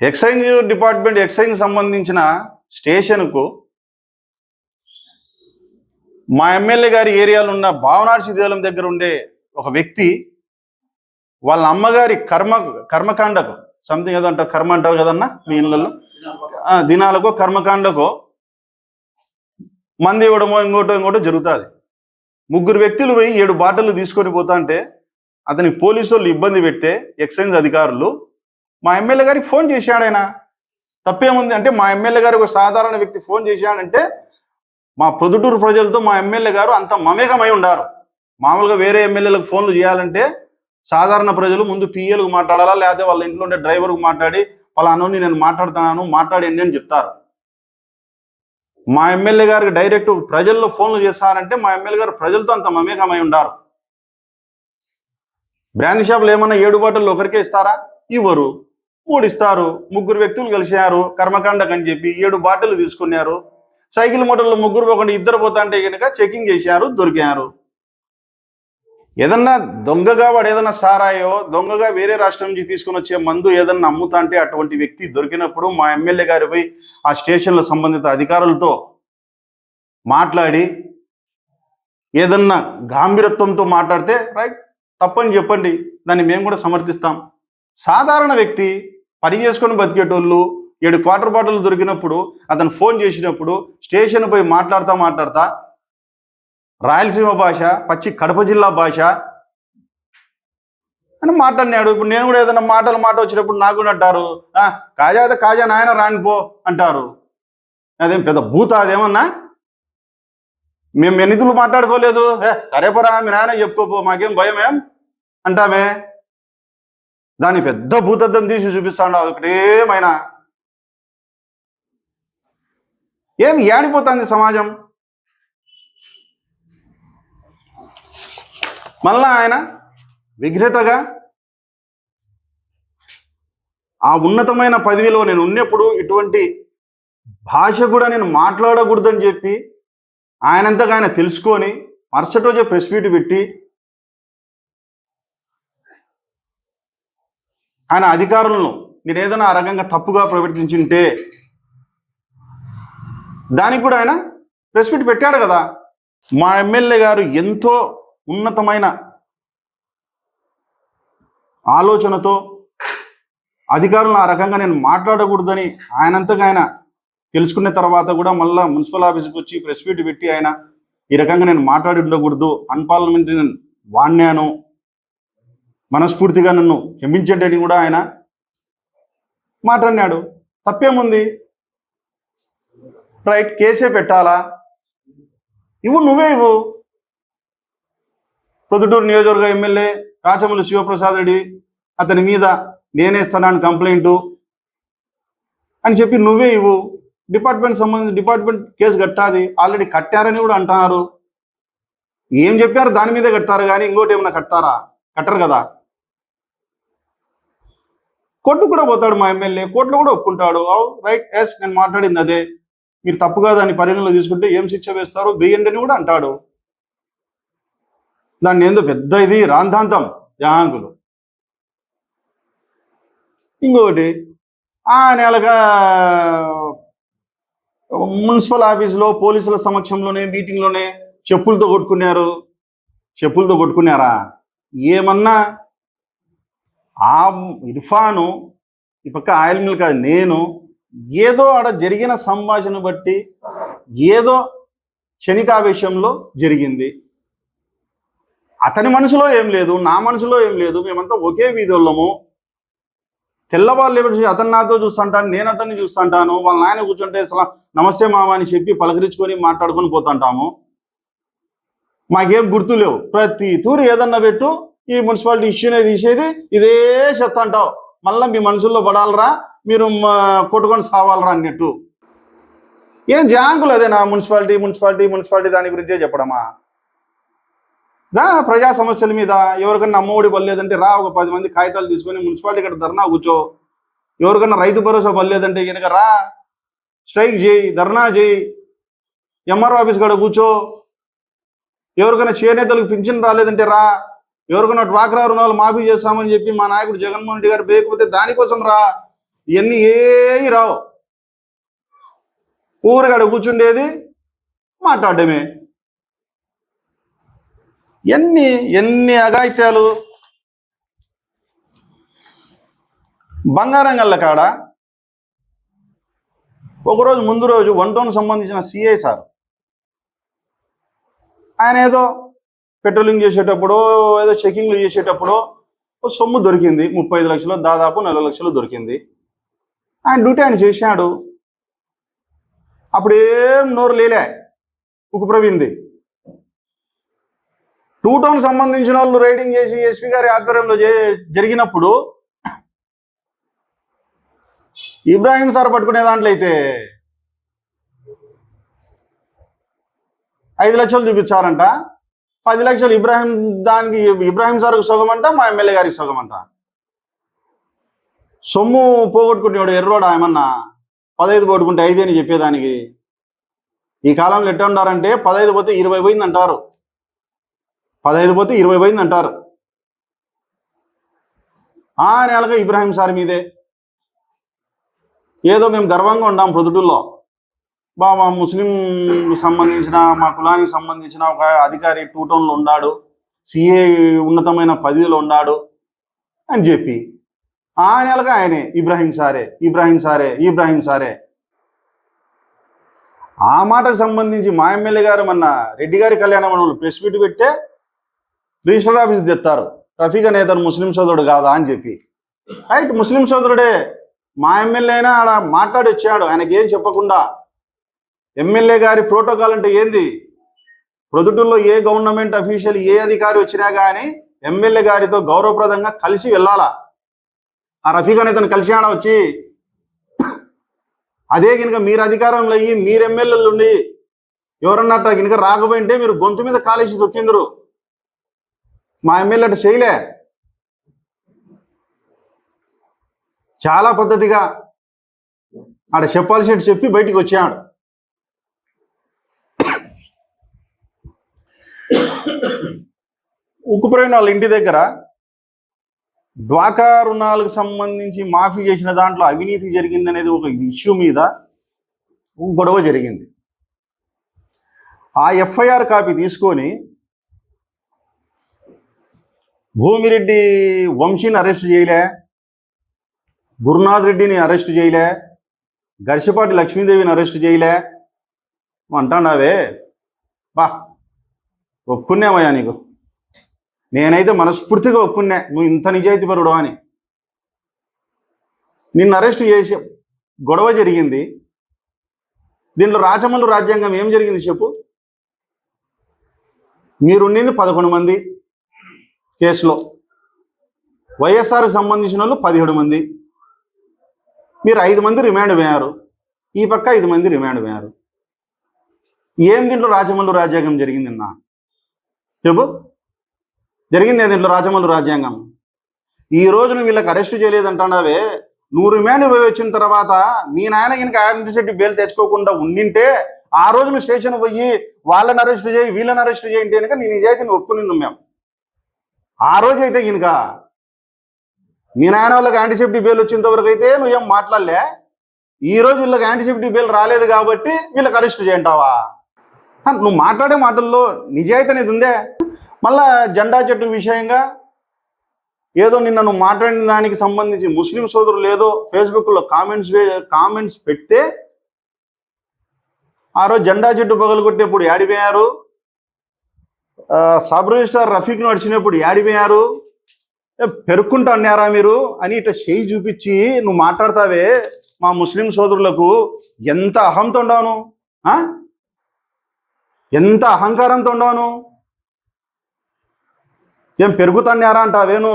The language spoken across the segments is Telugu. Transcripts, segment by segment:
ఎక్సైజ్ డిపార్ట్మెంట్ ఎక్సైజ్ సంబంధించిన స్టేషన్కు మా ఎమ్మెల్యే గారి ఏరియాలో ఉన్న భావనార్సి దేవాలయం దగ్గర ఉండే ఒక వ్యక్తి వాళ్ళ అమ్మగారి కర్మ కర్మకాండకు సంథింగ్ ఏదో అంటారు కర్మ అంటారు కదన్నా మీ ఇళ్ళల్లో? ఆ, దినాలకో కర్మకాండకో మంది ఇవ్వడమో ఇంకోటో ఇంకోటో జరుగుతుంది. ముగ్గురు వ్యక్తులు పోయి ఏడు బాటలు తీసుకొని పోతా అంటే అతనికి పోలీసు వాళ్ళు ఇబ్బంది పెడితే ఎక్సైజ్ అధికారులు మా ఎమ్మెల్యే గారికి ఫోన్ చేశాడు ఆయన. తప్పేముంది అంటే మా ఎమ్మెల్యే గారు ఒక సాధారణ వ్యక్తి ఫోన్ చేశాడంటే మా పొద్దుటూరు ప్రజలతో మా ఎమ్మెల్యే గారు అంత మమేకమై ఉండారు. మామూలుగా వేరే ఎమ్మెల్యేలకు ఫోన్లు చేయాలంటే సాధారణ ప్రజలు ముందు పిఎలకు మాట్లాడాలా లేకపోతే వాళ్ళ ఇంట్లో ఉండే డ్రైవర్కు మాట్లాడి పలానోని నేను మాట్లాడుతున్నాను మాట్లాడండి అని చెప్తారు. మా ఎమ్మెల్యే గారికి డైరెక్ట్ ప్రజల్లో ఫోన్లు చేస్తారంటే మా ఎమ్మెల్యే గారు ప్రజలతో అంత మమేకమై ఉండారు. బ్రాండ్ షాపులు ఏమన్నా ఏడు బాటలు ఒకరికే ఇస్తారా? ఇవ్వరు. మూడు ఇస్తారు ముగ్గురు వ్యక్తులు కలిశారు. కర్మకాండకు అని చెప్పి ఏడు బాటలు తీసుకున్నారు. సైకిల్ మోటార్లో ముగ్గురు పోకుండా ఇద్దరు పోతా అంటే కనుక చెకింగ్ చేశారు దొరికారు. ఏదన్నా దొంగగా వాడు ఏదన్నా సారాయో దొంగగా వేరే రాష్ట్రం నుంచి తీసుకుని వచ్చే మందు ఏదన్నా అమ్ముతా అంటే అటువంటి వ్యక్తి దొరికినప్పుడు మా ఎమ్మెల్యే గారిపై ఆ స్టేషన్ల సంబంధిత అధికారులతో మాట్లాడి ఏదన్నా గాంభీరత్వంతో మాట్లాడితే రైట్ తప్పని చెప్పండి. దాన్ని మేము కూడా సమర్థిస్తాం. సాధారణ వ్యక్తి పని చేసుకొని బతికేటోళ్ళు ఏడు క్వార్టర్ బాటిల్ దొరికినప్పుడు అతను ఫోన్ చేసినప్పుడు స్టేషన్ పోయి మాట్లాడతా మాట్లాడతా రాయలసీమ భాష పచ్చి కడప జిల్లా భాష అని మాట్లాడినాడు. ఇప్పుడు నేను కూడా ఏదైనా మాటలు మాట వచ్చినప్పుడు నాకు కూడా అంటారు కాజా అయితే కాజా నాయన రానిపో అంటారు. అదేం పెద్ద భూత అదేమన్నా? మేము ఎన్నితులు మాట్లాడుకోలేదు? ఏ సరే మీ నాయన చెప్పుకోపో మాకేం భయం ఏం అంటామే. దాని పెద్ద భూతద్దం తీసి చూపిస్తాడు ఒకటేమైనా ఏమి ఏడిపోతుంది సమాజం? మళ్ళా ఆయన విఘ్నతగా ఆ ఉన్నతమైన పదవిలో నేను ఉన్నప్పుడు ఇటువంటి భాష కూడా నేను మాట్లాడకూడదని చెప్పి ఆయనంతగా ఆయన తెలుసుకొని మరుసటి రోజే ప్రెస్ మీట్ పెట్టి ఆయన అధికారులను నేను ఏదైనా ఆ రకంగా తప్పుగా ప్రవర్తించుంటే దానికి కూడా ఆయన ప్రెస్ మీట్ పెట్టాడు కదా. మా ఎమ్మెల్యే గారు ఎంతో ఉన్నతమైన ఆలోచనతో అధికారులను ఆ రకంగా నేను మాట్లాడకూడదని ఆయనంతగా ఆయన తెలుసుకున్న తర్వాత కూడా మళ్ళీ మున్సిపల్ ఆఫీస్కి వచ్చి ప్రెస్ మీట్ పెట్టి ఆయన ఈ రకంగా నేను మాట్లాడి ఉండకూడదు. అన్పార్లమెంటరీ నేను వాడినాను. మనస్ఫూర్తిగా నన్ను క్షమించండి కూడా ఆయన మాట్లాడినాడు. తప్పేముంది? రైట్ కేసే పెట్టాలా? ఇవ్వు నువ్వే ఇవ్వు. ప్రొద్దుటూరు నియోజకవర్గ ఎమ్మెల్యే రాచమల్లి శివప్రసాద్ రెడ్డి అతని మీద నేనేస్తున్నాను కంప్లైంట్ అని చెప్పి నువ్వే ఇవ్వు. డిపార్ట్మెంట్ సంబంధించి డిపార్ట్మెంట్ కేసు కట్టాది ఆల్రెడీ కట్టారని కూడా అంటున్నారు. ఏం చెప్పారు? దాని మీదే కడతారు కానీ ఇంకోటి ఏమైనా కట్టారా కట్టరు కదా. కోర్టు కూడా పోతాడు మా ఎమ్మెల్యే కోర్టులో కూడా ఒప్పుకుంటాడు. రైట్ ఎస్ నేను మాట్లాడింది అదే. మీరు తప్పుగా దాన్ని పరిగణలో తీసుకుంటే ఏం శిక్ష వేస్తారో? వేయండి అని కూడా అంటాడు. దాన్ని ఏందో పెద్ద ఇది రాంధాంతం జహాంగులు ఇంకొకటి ఆ నెలగా మున్సిపల్ ఆఫీస్లో పోలీసుల సమక్షంలోనే మీటింగ్లోనే చెప్పులతో కొట్టుకున్నారు. చెప్పులతో కొట్టుకున్నారా? ఏమన్నా ఆ ఇర్ఫాను ఈ పక్క ఆయిల్ మిల్ కాదు నేను ఏదో ఆడ జరిగిన సంభాషణ బట్టి ఏదో క్షణికావేశంలో జరిగింది. అతని మనసులో ఏం లేదు నా మనసులో ఏం లేదు మేమంతా ఒకే వీధుల్లోము తెల్లవాళ్ళు ఎవరు అతను నాతో చూస్తుంటాను నేను అతన్ని చూస్తుంటాను. వాళ్ళ నాయన కూర్చుంటే అసలు నమస్తే మామ అని చెప్పి పలకరించుకొని మాట్లాడుకొని పోతుంటాము. మాకేం గుర్తు లేవు ప్రతి తూరు ఏదన్నా పెట్టు ఈ మున్సిపాలిటీ ఇష్యూనే తీసేది ఇదే చెప్తాంటావు మళ్ళీ మీ మనసుల్లో పడాలరా మీరు కొట్టుకొని సావాలరా అన్నట్టు. ఏం జాంకులు అదే నా మున్సిపాలిటీ మున్సిపాలిటీ మున్సిపాలిటీ దాని గురించే చెప్పడమా? రా ప్రజా సమస్యల మీద ఎవరికన్నా అమ్మఒడి పర్లేదంటే రా ఒక పది మంది కాగితాలు తీసుకొని మున్సిపాలిటీ ఇక్కడ ధర్నా కూర్చో. ఎవరికన్నా రైతు భరోసా పర్లేదంటే కనుక రా స్ట్రైక్ చేయి ధర్నా చేయి. ఎంఆర్ఓ ఆఫీస్ కాడ కూర్చో. ఎవరికైనా చేనేతలకు పింఛన్ రాలేదంటే రా. ఎవరికైనా డ్వాక్రా రుణాలు మాఫీ చేస్తామని చెప్పి మా నాయకుడు జగన్మోహన్ రెడ్డి గారు వేయకపోతే దానికోసం రా. ఇవన్నీ ఏవి రావు. ఊరికాడ కూర్చుండేది మాట్లాడమే ఎన్ని ఎన్ని అగాయిత్యాలు బంగారం గల్ల కాడ ఒకరోజు ముందు రోజు వన్ టౌన్ సంబంధించిన సిఐ సార్. ఆయన ఏదో పెట్రోలింగ్ చేసేటప్పుడు ఏదో చెకింగ్లు చేసేటప్పుడు సొమ్ము దొరికింది. ముప్పై ఐదు లక్షలు దాదాపు నలభై లక్షలు దొరికింది. ఆయన డ్యూటీ ఆయన చేశాడు. అప్పుడు ఏం నోరు లేలే. ఉక్కు ప్రవీణ్ది. టూ టౌన్ సంబంధించిన వాళ్ళు రైడింగ్ చేసి ఎస్పీ గారి ఆధ్వర్యంలో జరిగినప్పుడు ఇబ్రాహీం సార్ పట్టుకునే దాంట్లో అయితే ఐదు లక్షలు చూపించారంట పది లక్షలు ఇబ్రాహిం దానికి ఇబ్రాహిం సార్కి అంట మా ఎమ్మెల్యే గారికి సొగమంట. సొమ్ము పోగొట్టుకుంటున్నాడు ఎర్రోడా ఏమన్నా? పదహైదు పోగొట్టుకుంటే ఐదే అని చెప్పేదానికి. ఈ కాలంలో ఎట్లా ఉండారంటే పదహైదు పోతే ఇరవై పోయింది అంటారు పదహైదు పోతే ఇరవై పోయింది అంటారు ఆ నెలగా ఇబ్రాహిం సార్ మీదే. ఏదో మేము గర్వంగా ఉన్నాం ప్రొద్దుటూల్లో బాబా ముస్లిం సంబంధించిన మా కులానికి సంబంధించిన ఒక అధికారి టూ టౌన్లో ఉన్నాడు. సిఏ ఉన్నతమైన పదవిలో ఉన్నాడు అని చెప్పి. ఆ నెలగా ఆయనే ఇబ్రాహీం సారే ఇబ్రాహీం సారే ఇబ్రాహీం సారే. ఆ మాటకు సంబంధించి మా ఎమ్మెల్యే గారు మొన్న రెడ్డి గారి కళ్యాణ మండపంలో ప్రెస్ మీట్ పెట్టే రిజిస్టర్ ఆఫీస్ తెస్తారు. రఫీక్ అనే అతను ముస్లిం సోదరుడు కాదా అని చెప్పి. రైట్ ముస్లిం సోదరుడే. మా ఎమ్మెల్యే అయినా ఆడ మాట్లాడి వచ్చాడు ఆయనకి ఏం చెప్పకుండా ఎమ్మెల్యే గారి ప్రోటోకాల్ అంటే ఏంది? ప్రొద్దుటూరులో ఏ గవర్నమెంట్ అఫీషియల్ ఏ అధికారి వచ్చినా కానీ ఎమ్మెల్యే గారితో గౌరవప్రదంగా కలిసి వెళ్ళాలా? ఆ రఫీగాని ఇతను కలిసి ఆడ వచ్చి అదే కనుక మీరు అధికారంలో అయ్యి మీరు ఎమ్మెల్యేలు ఉండి ఎవరన్నట్ట కనుక రాకపోయింటే మీరు గొంతు మీద కాలేసి తొక్కిందరు మా ఎమ్మెల్యే అటు చేయలే. చాలా పద్ధతిగా ఆడ చెప్పాల్సి చెప్పి బయటికి వచ్చాడు. ఉక్కుపోయిన వాళ్ళ ఇంటి దగ్గర డ్వాక్రా రుణాలకు సంబంధించి మాఫీ చేసిన దాంట్లో అవినీతి జరిగింది అనేది ఒక ఇష్యూ మీద గొడవ జరిగింది. ఆ ఎఫ్ఐఆర్ కాపీ తీసుకొని భూమిరెడ్డి వంశీని అరెస్ట్ చేయలే గురునాథ్ రెడ్డిని అరెస్ట్ చేయలే గరిషపాటి లక్ష్మీదేవిని అరెస్ట్ చేయలే అంటాడావే బా ఒప్పుకున్నామయ్యా నీకు? నేనైతే మనస్ఫూర్తిగా ఒప్పుకున్నా నువ్వు ఇంత నిజాయితీపరుడు అని. నిన్ను అరెస్ట్ చేసి గొడవ జరిగింది. దీంట్లో రాజమల్లు రాజ్యాంగం ఏం జరిగింది చెప్పు? మీరుండింది పదకొండు మంది కేసులో. వైఎస్ఆర్కి సంబంధించిన వాళ్ళు పదిహేడు మంది. మీరు ఐదు మంది రిమాండ్ పోయారు. ఈ పక్క ఐదు మంది రిమాండ్ పోయారు. ఏం దీంట్లో రాజమల్లు రాజ్యాంగం జరిగింది నా చెప్పు. జరిగింది ఏ దీంట్లో రాజమౌళి రాజ్యాంగం? ఈ రోజు నువ్వు వీళ్ళకి అరెస్ట్ చేయలేదంటున్నావే. నువ్వు రిమాండ్ పోయి వచ్చిన తర్వాత మీ నాయన కనుక యాంటిసిటీ బెయిల్ తెచ్చుకోకుండా ఉండింటే ఆ రోజు నువ్వు స్టేషన్ పోయి వాళ్ళని అరెస్ట్ చేయి వీళ్ళని అరెస్ట్ చేయంటే కనుక నేను నిజాయితీని ఒప్పుకునింది మేము. ఆ రోజు అయితే ఈయనక మీ నాయన వాళ్ళకి యాంటీసెప్టిక్ బెయిల్ వచ్చేంత వరకు అయితే నువ్వేం మాట్లాడలే? ఈ రోజు వీళ్ళకి యాంటీసెప్టిక్ బెయిల్ రాలేదు కాబట్టి వీళ్ళకి అరెస్ట్ చేయంటావా? నువ్వు మాట్లాడే మాటల్లో నిజాయితీ అనేది ఉందే. మళ్ళా జెండా చెట్టు విషయంగా ఏదో నిన్న నువ్వు మాట్లాడిన దానికి సంబంధించి ముస్లిం సోదరులు ఏదో ఫేస్బుక్లో కామెంట్స్ కామెంట్స్ పెడితే ఆ రోజు జెండా చెట్టు పగలగొట్టేప్పుడు యాడిపోయారు ఆ, సబ్ రిజిస్టార్ రఫీక్ నడిచినప్పుడు యాడిపోయారు ఏ, పెరుక్కుంటా అన్నారా మీరు? అని ఇట్లా చేయి చూపించి నువ్వు మాట్లాడతావే మా ముస్లిం సోదరులకు ఎంత అహంతో ఉండవును ఆ? ఎంత అహంకారంతో ఉండవను ఏం పెరుగుతున్నారా అంటావేను?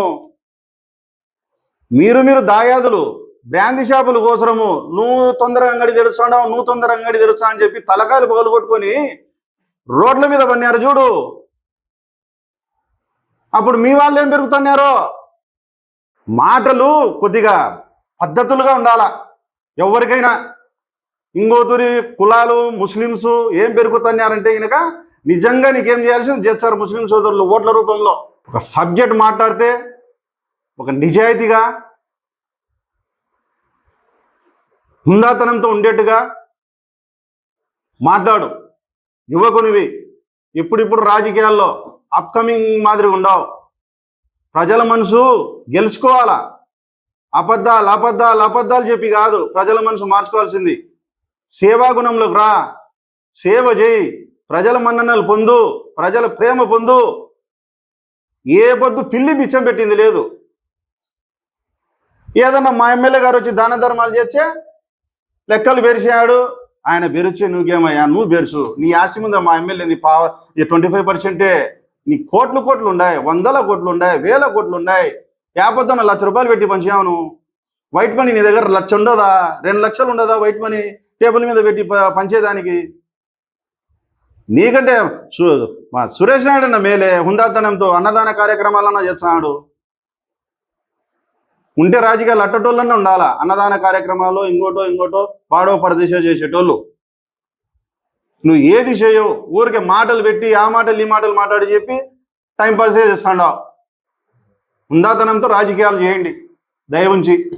మీరు మీరు దాయాదులు బ్రాంతి షాపుల కోసరము నువ్వు తొందరగా అంగడి తెరుస్తావు నువ్వు తొందరగా అంగడి తెరుస్తా అని చెప్పి తలకాయలు పగలు కొట్టుకొని రోడ్ల మీద పన్నారు చూడు. అప్పుడు మీ వాళ్ళు ఏం పెరుగుతున్నారో? మాటలు కొద్దిగా పద్ధతులుగా ఉండాలా? ఎవరికైనా ఇంకోతురి కులాలు ముస్లిమ్స్ ఏం పెరుగుతున్నారంటే కనుక నిజంగా నీకేం చేయాల్సింది చేస్తారు ముస్లిం సోదరులు ఓట్ల రూపంలో. ఒక సబ్జెక్ట్ మాట్లాడితే ఒక నిజాయితీగా హుందాతనంతో ఉండేట్టుగా మాట్లాడు. యువకునివి ఇప్పుడిప్పుడు రాజకీయాల్లో అప్కమింగ్ మాదిరిగా ఉండవు. ప్రజల మనసు గెలుచుకోవాలా? అబద్ధాలు అబద్ధాలు అబద్ధాలు చెప్పి కాదు ప్రజల మనసు మార్చుకోవాల్సింది. సేవాగుణంలోకి రా. సేవ చేయి. ప్రజల మన్ననలు పొందు. ప్రజల ప్రేమ పొందు. ఏ పొద్దు పిల్లి బిచ్చం పెట్టింది లేదు. ఏదన్నా మా ఎమ్మెల్యే గారు వచ్చి దాన ధర్మాలు చేస్తే లెక్కలు బెరిచాడు ఆయన బెరిచే నువ్వేమయ్యా? నువ్వు పెరుచు. నీ ఆశ ముందు మా ఎమ్మెల్యేది పా ట్వంటీ ఫైవ్ పర్సెంటే. నీ కోట్లు కోట్లు ఉన్నాయి. వందల కోట్లు ఉన్నాయి. వేల కోట్లు ఉన్నాయి. యాపొద్దున లక్ష రూపాయలు పెట్టి పంచావు నువ్వు. వైట్ మనీ నీ దగ్గర లక్ష ఉండదా? రెండు లక్షలు ఉండదా వైట్ మనీ? టేబుల్ మీద పెట్టి పంచేదానికి? నీకంటే మా సురేష్ నాయుడు అన్న మేలే హుందాతనంతో అన్నదాన కార్యక్రమాలన్నా చేస్తున్నాడు. ఉంటే రాజకీయాలు అట్టటోళ్ళన్నా ఉండాలా? అన్నదాన కార్యక్రమాలు ఇంకోటో ఇంకోటో పాడో పరదేశం చేసేటోళ్ళు. నువ్వు ఏది చేయవు. ఊరికే మాటలు పెట్టి ఆ మాటలు ఈ మాటలు మాట్లాడి చెప్పి టైంపాస్ చేస్తాడా. చేస్తాండావు హుందాతనంతో రాజకీయాలు చేయండి. దయ ఉంచి.